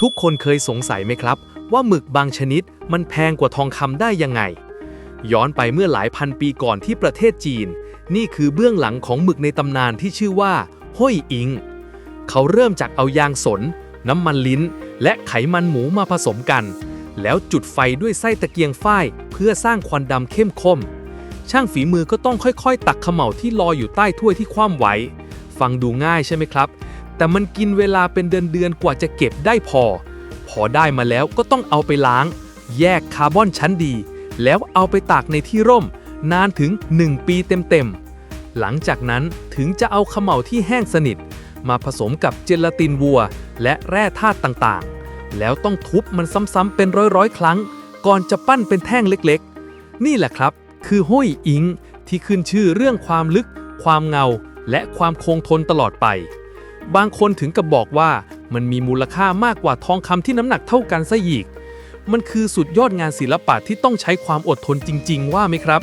ทุกคนเคยสงสัยไหมครับ ว่าหมึกบางชนิดมันแพงกว่าทองคำได้ยังไง ย้อนไปเมื่อหลายพันปีก่อนที่ประเทศจีน นี่คือเบื้องหลังของหมึกในตำนานที่ชื่อว่าห้อยอิง เขาเริ่มจากเอายางสน น้ำมันลิ้น และไขมันหมูมาผสมกัน แล้วจุดไฟด้วยไส้ตะเกียงฝ้ายเพื่อสร้างควันดำเข้มข้นช่างฝีมือก็ต้องค่อยๆ ตักเขม่าที่ลอยอยู่ใต้ถ้วยที่คว่ำไว้ ฟังดูง่ายใช่ไหมครับ แต่มันกินเวลาเป็นเดือนๆกว่าจะเก็บได้พอ พอได้มาแล้วก็ต้องเอาไปล้าง แยกคาร์บอนชั้นดี แล้วเอาไปตากในที่ร่ม นานถึง 1 ปีเต็มๆ หลังจากนั้นถึงจะเอาเขม่าที่แห้งสนิท มาผสมกับเจลาตินวัว และแร่ธาตุต่างๆ แล้วต้องทุบมันซ้ำๆเป็นร้อยๆ ครั้ง ก่อนจะปั้นเป็นแท่งเล็กๆ นี่แหละครับ คือห้อยอิงที่ขึ้นชื่อเรื่องความลึก ความเงา และความคงทนตลอดไป บางคนถึงกับบอกว่ามันมีมูลค่ามากกว่าทองคำที่น้ำหนักเท่ากันซะอีก มันคือสุดยอดงานศิลปะที่ต้องใช้ความอดทนจริง ๆ ว่าไหมครับ